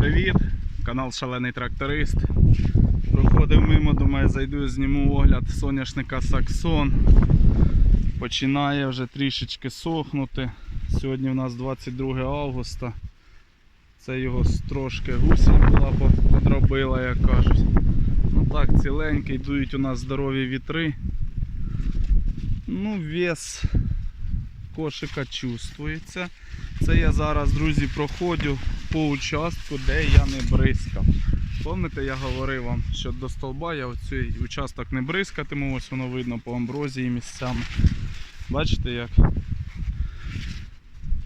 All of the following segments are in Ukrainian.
привіт! Канал Шалений Тракторист. Проходив мимо, думаю, зайду, і зніму огляд соняшника Саксон. Починає вже трішечки сохнути. Сьогодні у нас 22 августа. Це його трошки гусінь була, подробила, як кажуть. Ну так, ціленький, дують у нас здорові вітри. Ну, вес кошика чувствується. Це я зараз, друзі, проходжу по участку, де я не бризкав. Пам'ятаєте, я говорив вам, що до столба я цей участок не бризкатиму, ось воно видно по амброзії місцями. Бачите як?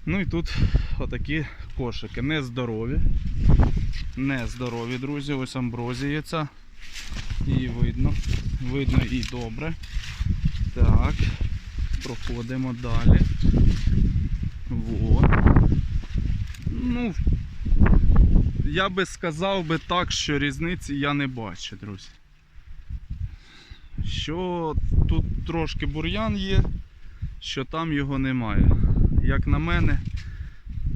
Ну і тут отакі кошики. Нездорові. Нездорові, друзі. Ось амброзія ця. Її видно. Видно і добре. Так. Проходимо далі. Вот. Ну, я би сказав би так, що різниці я не бачу, друзі. Що тут трошки бур'ян є, що там його немає. Як на мене,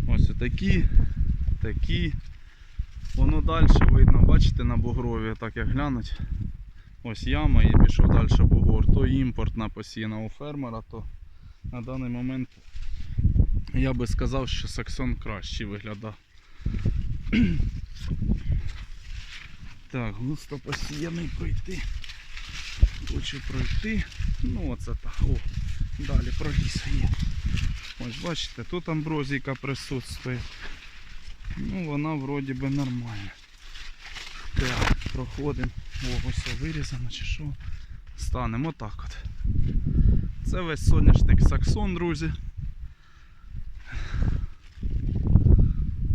ось такі, такі. Воно далі видно, бачите, на бугрові, так як глянуть. Ось яма і пішов далі бугор. То імпортна посіяна у фермера, то на даний момент я би сказав, що саксон краще виглядає. Так, густо посіяний пройти. Хочу пройти. Ну оце так. О, далі проліс. Ось бачите, тут амброзійка присутствує. Ну вона вроді би нормальна. Так, проходимо. О, ось вирізано чи що. Станемо отак от. Це весь соняшник саксон, друзі.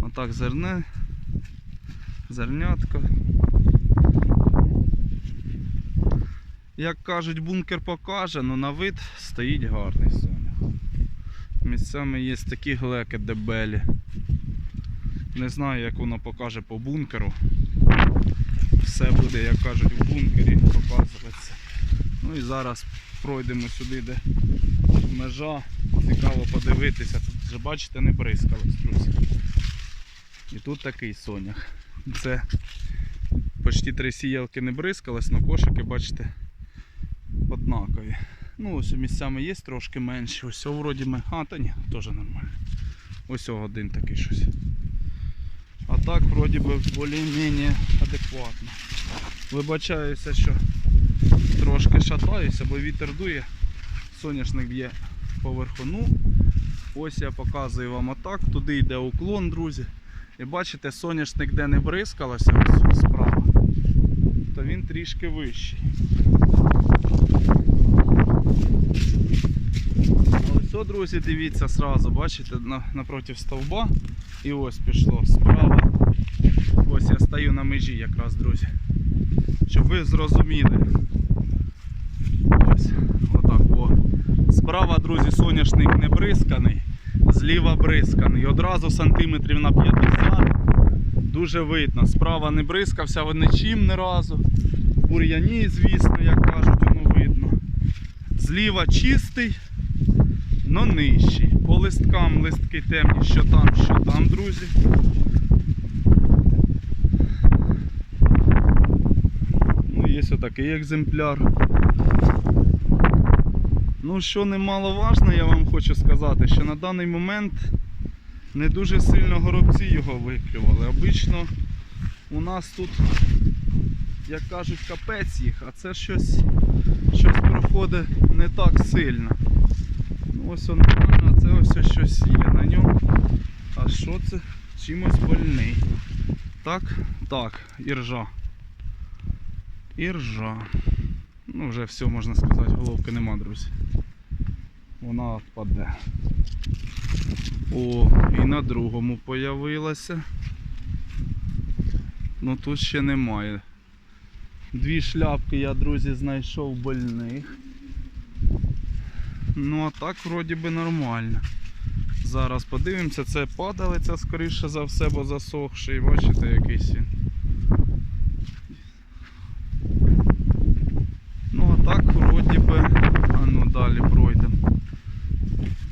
Отак зерне, зернятко. Як кажуть, бункер покаже, але на вид стоїть гарний сонях. Місцями є такі глеки дебелі. Не знаю, як воно покаже по бункеру. Все буде, як кажуть, в бункері показуватися. Ну і зараз пройдемо сюди, де межа. Цікаво подивитися. Тут вже бачите, не бризкалось, друзі. І тут такий сонях. Це почти три сіялки не бризкалось, але кошики, бачите, однакові. Ну, ось місцями є трошки менші. Ось вроді ми. А, та ні, теж нормально. Ось один такий щось. А так, вроді би, більш-менш адекватно. Вибачаюся, що трошки шатаюся, бо вітер дує, соняшник б'є поверху. Ну, ось я показую вам отак. Туди йде уклон, друзі. І бачите, соняшник, де не бризкалося, ось справа, то він трішки вищий. Ось, друзі, дивіться сразу, бачите, на, напроти стовба. І ось пішло справа. Ось я стою на межі якраз, друзі. Щоб ви зрозуміли. Ось, отак, о. Справа, друзі, соняшник не бризканий, зліва бризканий. Одразу сантиметрів на 50. Дуже видно. Справа не бризкався нічим не разу. Бур'яні, звісно, як кажуть, воно видно. Зліва чистий, но нижчий. По листкам листки темні, що там, що там, друзі. Ну, є отакий екземпляр. Ну, що немаловажно, я вам хочу сказати, що на даний момент не дуже сильно горобці його виклювали. Обично у нас тут, як кажуть, капець їх, а це щось, щось проходить не так сильно. Ну, ось он нормально, а щось є на ньому. А що це? Чимось больний. Так, так, іржа. Іржа. Ну, вже все можна сказати, головки нема, друзі. Вона впаде. О, і на другому появилася. Ну тут ще немає. Дві шляпки я, друзі, знайшов больних. Ну а так вроді би нормально. Зараз подивимося, це падалиця скоріше за все, бо засохший. Бачите якийсь він. Ну а так вроді би. А ну далі пройдемо.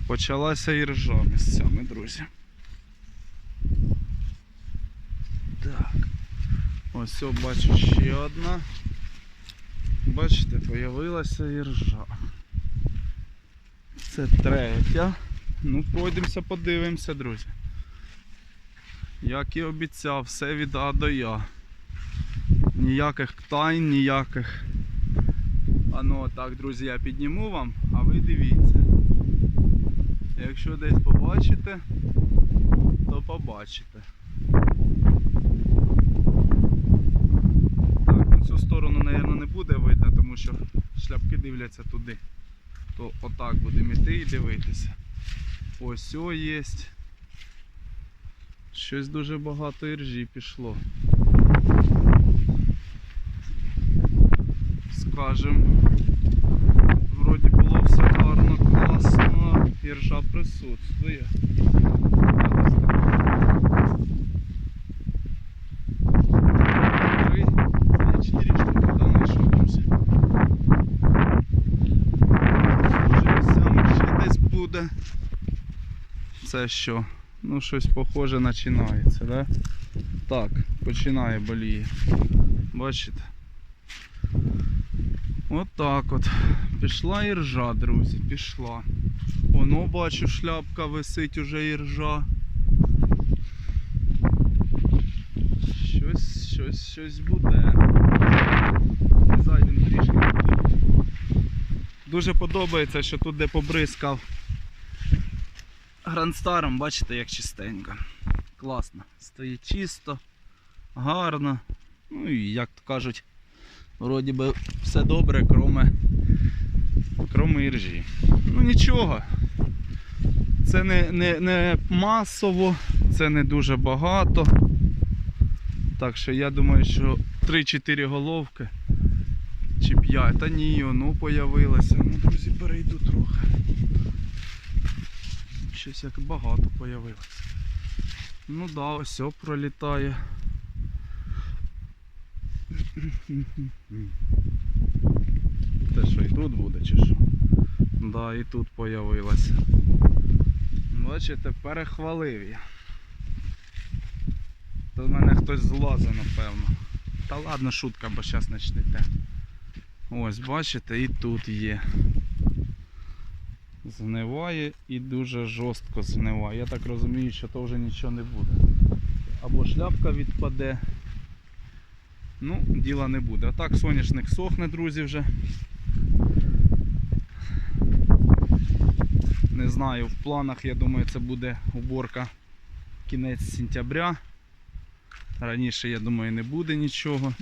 Почалася іржа місцями, друзі. Так. Ось бачу ще одна. Бачите, появилася іржа. Це третя. Ну, пройдемося, подивимося, друзі. Як і обіцяв, все від А до Я. Ніяких тайн, ніяких. А ну так, друзі, я підніму вам, а ви дивіться. Якщо десь побачите, то побачите. Так, на цю сторону, мабуть, не буде видно, тому що шляпки дивляться туди. То отак будемо йти і дивитися. Ось о є. Щось дуже багато іржі пішло. Скажем, вроді було все гарно, класно, іржа присутствує. Десь так. Три, три, чотири штуки там знайшов, друзі. Може місцями ще десь буде. Що? Ну щось похоже починається, да? Так, починає боліє. Бачите? От так от. Пішла іржа, друзі, пішла. Воно бачу, шляпка висить уже іржа. Щось, щось, щось буде. Зай він трішки. Дуже подобається, що тут де побризкав грандстаром, бачите, як чистенько. Класно. Стоїть чисто, гарно. Ну і як то кажуть, вроді би все добре, кроме, кроме іржі. Ну нічого. Це не, не, не масово, це не дуже багато. Так що я думаю, що 3-4 головки чи 5, та ні, ну появилося. Ну, друзі, перейду трохи. Щось як багато появилося. Ну да, ось о пролітає. Те, що і тут буде, чи що? Да, і тут появилося. Бачите, перехвалив я. Тут в мене хтось злазив, напевно. Та ладно, шутка, бо зараз почнете. Ось, бачите, і тут є. Згниває і дуже жорстко згниває. Я так розумію, що то вже нічого не буде. Або шляпка відпаде. Ну, діла не буде. А так соняшник сохне, друзі, вже. Не знаю, в планах, я думаю, це буде уборка кінець сентября. Раніше, я думаю, не буде нічого.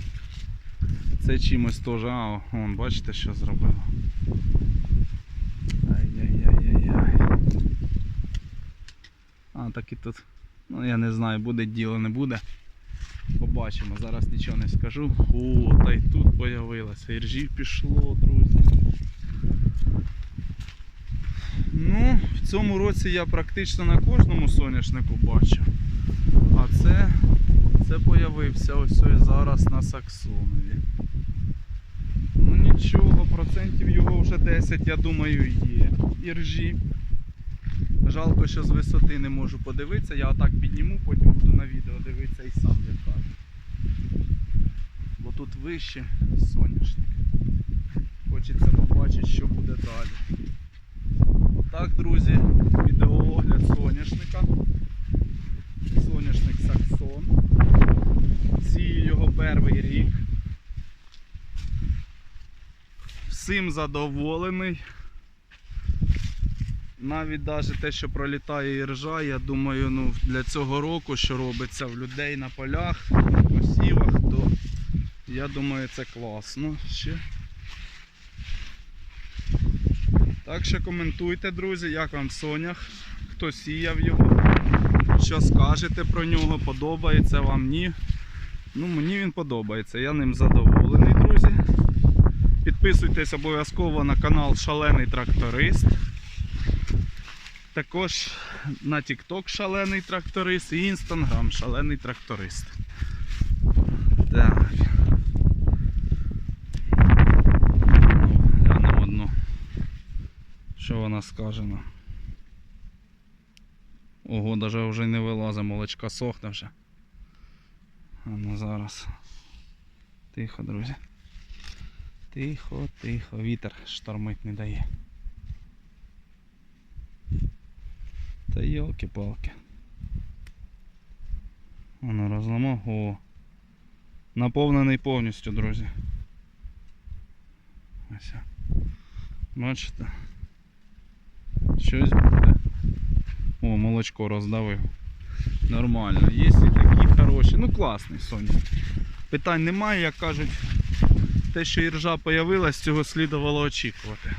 Це чимось теж, а, вон, бачите, що зробило. Так і тут. Ну я не знаю, буде діло, не буде. Побачимо, зараз нічого не скажу. О, та й тут появилося. Іржів пішло, друзі. Ну, в цьому році я практично на кожному соняшнику бачу. А це, це появився ось ось зараз на Саксонові. Ну нічого, процентів його вже 10, я думаю, є. Іржі. Жалко, що з висоти не можу подивитися. Я отак підніму, потім буду на відео дивитися і сам як кажу. Бо тут вище соняшник. Хочеться побачити, що буде далі. Так, друзі, відеоогляд соняшника. Соняшник Саксон. Сію його перший рік. Всім задоволений. Навіть навіть те, що пролітає іржа, я думаю, ну, для цього року, що робиться в людей на полях, на посівах, то я думаю це класно ще. Так що коментуйте, друзі, як вам Сонях, хто сіяв його, що скажете про нього, подобається вам ні. Ну, мені він подобається, я ним задоволений, друзі. Підписуйтесь обов'язково на канал Шалений Тракторист. Також на TikTok Шалений Тракторист і Instagram Шалений Тракторист. Так. Ну, глянемо одну. Що вона скажена? Ого, навіть вже не вилазить, молочка сохне вже. А ну зараз. Тихо, друзі. Тихо, тихо. Вітер штормить не дає. Та йолки-палки. Воно розламав. О. Наповнений повністю, друзі. Ось. Бачите? Щось буде. О, молочко роздавив. Нормально. Є і такі хороші. Ну класний Соня. Питань немає, як кажуть. Те, що іржа появилась, цього слідувало очікувати.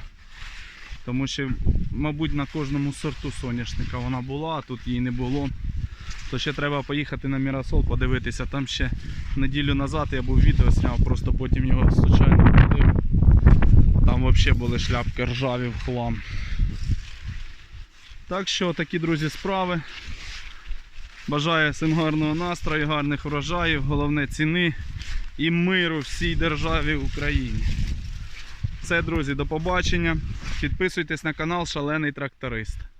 Тому що, мабуть, на кожному сорту соняшника вона була, а тут її не було. То ще треба поїхати на Мірасол, подивитися. Там ще неділю назад я був відео зняв, просто потім його случайно палив. Там взагалі були шляпки ржаві в хлам. Так що такі, друзі, справи. Бажаю всім гарного настрою, гарних врожаїв, головне ціни і миру всій державі Україні. Все, друзі, до побачення. Підписуйтесь на канал Шалений Тракторист.